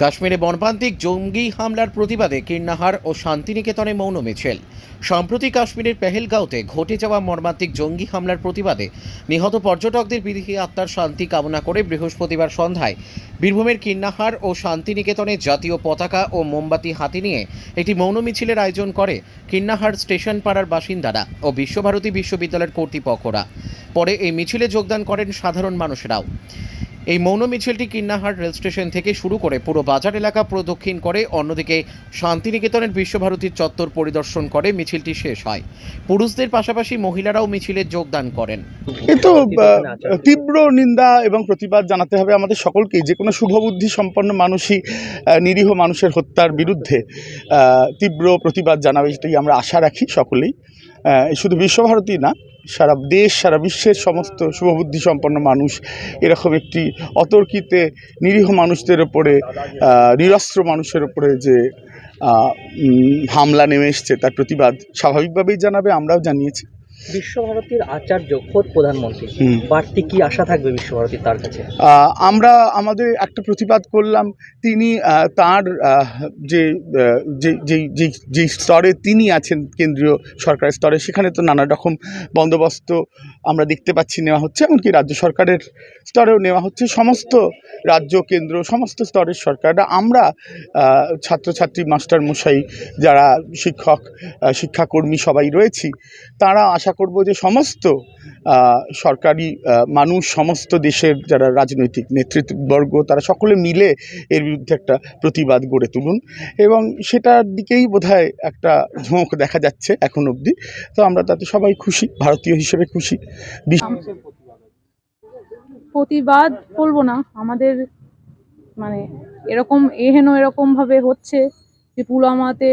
কাশ্মীরে মর্মান্তিক জঙ্গি হামলার প্রতিবাদে কীর্ণাহার ও শান্তিনিকেতনে মৌন মিছিল। সম্প্রতি কাশ্মীরের পেহেলগাঁওতে ঘটে যাওয়া মর্মান্তিক জঙ্গি হামলার প্রতিবাদে নিহত পর্যটকদের বিদেহী আত্মার শান্তি কামনা করে বৃহস্পতিবার সন্ধ্যায় বীরভূমের কীর্ণাহার ও শান্তিনিকেতনে জাতীয় পতাকা ও মোমবাতি হাতে নিয়ে একটি মৌন মিছিলের আয়োজন করে কীর্ণাহার স্টেশন পাড়ার বাসিন্দারা ও বিশ্বভারতী বিশ্ববিদ্যালয়ের কর্তৃপক্ষরা। পরে এই মিছিলে যোগদান করেন সাধারণ মানুষেরাও। এই মৌন মিছিলটি কিন্নাহাট রেল স্টেশন থেকে শুরু করে পুরো বাজার এলাকা প্রদক্ষিণ করে, অন্যদিকে শান্তিনিকেতনের বিশ্বভারতীর চত্বর পরিদর্শন করে মিছিলটি শেষ হয়। পুরুষদের পাশাপাশি মহিলারাও মিছিলে যোগদান করেন। এ তো তীব্র নিন্দা এবং প্রতিবাদ জানাতে হবে আমাদের সকলকেই। যে কোনো শুভবুদ্ধি সম্পন্ন মানুষই নিরীহ মানুষের হত্যার বিরুদ্ধে তীব্র প্রতিবাদ জানাবে এটাই আমরা আশা রাখি সকলেই। শুধু বিশ্বভারতী না, সারা দেশ, সারা বিশ্বের সমস্ত শুভবুদ্ধি সম্পন্ন মানুষ এরকম একটি অতর্কিতে নিরীহ মানুষদের ওপরে নিরস্ত্র মানুষের ওপরে যে হামলা নেমে এসছে, তার প্রতিবাদ স্বাভাবিকভাবেই জানাবে, আমরাও জানিয়েছি। বিশ্বভারতীর আচার্য খোদ প্রধানমন্ত্রী। বাড়তি কি আশা থাকবে বিশ্বভারতীর তার কাছে? আমরা আমাদের একটা প্রতিবাদ করলাম। তিনি তার যে যে যেই স্তরে তিনি আছেন কেন্দ্রীয় সরকারের স্তরে সেখানে তো নানা রকম বন্দোবস্ত আমরা দেখতে পাচ্ছি নেওয়া হচ্ছে এমনকি রাজ্য সরকারের স্তরেও নেওয়া হচ্ছে। সমস্ত রাজ্য কেন্দ্র সমস্ত স্তরের সরকাররা আমরা ছাত্রছাত্রী মাস্টার মশাই যারা শিক্ষক শিক্ষাকর্মী সবাই রয়েছি তারা আশা করব যে সমস্ত সরকারি মানুষ, সমস্ত দেশের যারা রাজনৈতিক নেতৃত্ববর্গ, তারা সকলে মিলে এর বিরুদ্ধে একটা প্রতিবাদ গড়ে তুলুন। এবং সেটার দিকেই বোধহয় একটা ঝোঁক দেখা যাচ্ছে এখন অবধি। তো আমরা তাতে সবাই খুশি, ভারতীয় হিসেবে খুশি। প্রতিবাদ বলব না, আমাদের মানে এরকম, এহেন এরকম ভাবে হচ্ছে যে পুলওয়ামাতে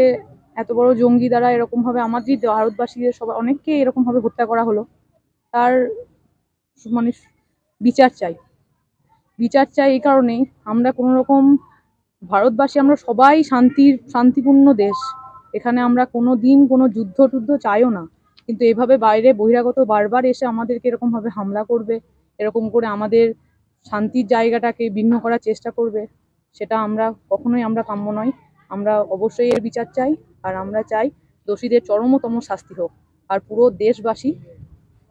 এত বড় জঙ্গি দ্বারা এরকম ভাবে আমাদের ভারতবাসীদের সবাই, অনেককে এরকম ভাবে হত্যা করা হলো, তার মানে বিচার চাই। বিচার চাই এই কারণেই আমরা কোনো রকম ভারতবাসী, আমরা সবাই শান্তির, শান্তিপূর্ণ দেশ। এখানে আমরা কোনো দিন কোনো যুদ্ধ টুদ্ধ চাইও না। কিন্তু এভাবে বাইরে বহিরাগত বারবার এসে আমাদেরকে এরকমভাবে হামলা করবে, এরকম করে আমাদের শান্তির জায়গাটাকে ভিন্ন করার চেষ্টা করবে, সেটা আমরা কখনোই আমরা কাম্য নয় আমরা অবশ্যই এর বিচার চাই। আর আমরা চাই দোষীদের চরমতম শাস্তি হোক। আর পুরো দেশবাসী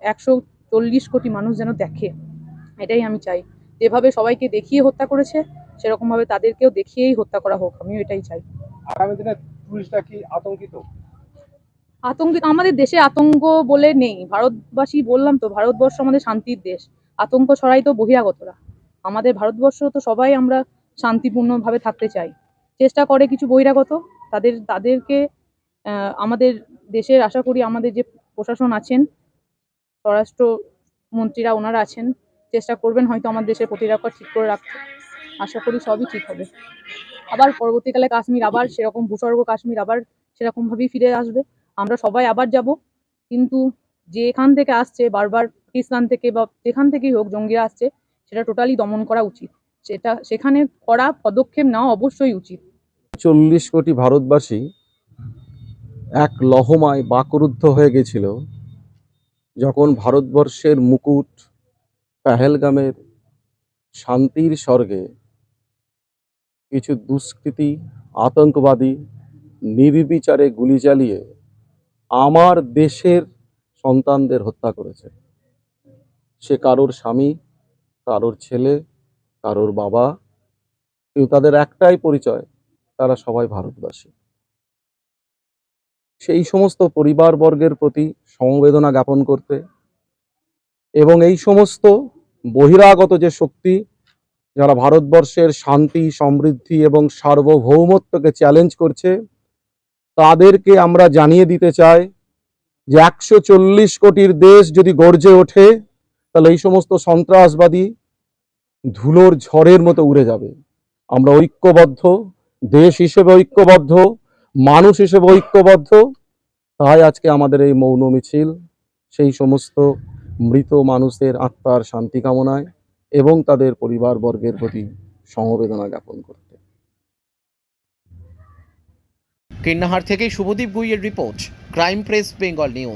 একশো চল্লিশ কোটি মানুষ যেন দেখে। এটাই আমি চাই। যেভাবে সবাইকে দেখিয়ে হত্যা করেছে সেরকমভাবে তাদেরকেও দেখিয়েই হত্যা করা হোক। আমিও এটাই চাই। আগামী দিনে টুরিস্টরা কি আতঙ্কিত? আতঙ্কিত? আমাদের দেশে আতঙ্ক বলে নেই। ভারতবাসী বললাম তো ভারতবর্ষ আমাদের শান্তির দেশ। আতঙ্ক ছড়াই তো বহিরাগতরা। আমাদের ভারতবর্ষ তো সবাই আমরা শান্তিপূর্ণভাবে থাকতে চাই। চেষ্টা করে কিছু বহিরাগত। তাদের, তাদেরকে আমাদের দেশের, আশা করি আমাদের যে প্রশাসন আছেন, স্বরাষ্ট্র মন্ত্রীরা ওনারা আছেন, চেষ্টা করবেন হয়তো আমাদের দেশের প্রতিরক্ষা ঠিক করে রাখতে। আশা করি সবই ঠিক হবে। আবার পরবর্তীকালে কাশ্মীর আবার সেরকম, ভূস্বর্গ কাশ্মীর আবার সেরকমভাবেই ফিরে আসবে। আমরা সবাই আবার যাব। কিন্তু যে এখান থেকে আসছে, বারবার পাকিস্তান থেকে বা যেখান থেকেই হোক জঙ্গিরা আসছে, সেটা টোটালি দমন করা উচিত। সেটা, সেখানে করা পদক্ষেপ নেওয়া অবশ্যই উচিত। চল্লিশ কোটি ভারতবাসী এক লহমায় বাকরুদ্ধ হয়ে গেছিল যখন ভারতবর্ষের মুকুট পেহেলগামের শান্তির স্বর্গে কিছু দুষ্কৃতী, আতঙ্কবাদী, নির্বিচারে গুলি চালিয়ে আমার দেশের সন্তানদের হত্যা করেছে। সে কারোর স্বামী, কারোর ছেলে, কারোর বাবা, কিন্তু তাদের একটাই পরিচয় তারা সবাই ভারতবাসী। সেই সমস্ত পরিবারবর্গের প্রতি সমবেদনা জ্ঞাপন করতে এবং এই সমস্ত বহিরাগত যে শক্তি, যারা ভারতবর্ষের শান্তি, সমৃদ্ধি এবং সার্বভৌমত্বকে চ্যালেঞ্জ করছে, তাদেরকে আমরা জানিয়ে দিতে চাই যে একশো চল্লিশ কোটির দেশ যদি গর্জে ওঠে, তাহলে এই সমস্ত সন্ত্রাসবাদী ধুলোর ঝড়ের মতো উড়ে যাবে। আমরা ঐক্যবদ্ধ দেশ হিসেবে ঐক্যবদ্ধ, মানুষ হিসেবে ঐক্যবদ্ধ, তাই আজকে আমাদের এই মৌন মিছিল, সেই সমস্ত মৃত মানুষের আত্মার শান্তি কামনায় এবং তাদের পরিবারবর্গের প্রতি সমবেদনা জ্ঞাপন করতে। কিন্নাহার থেকে Subhadip গুইয়ের report, crime press, Bengal news.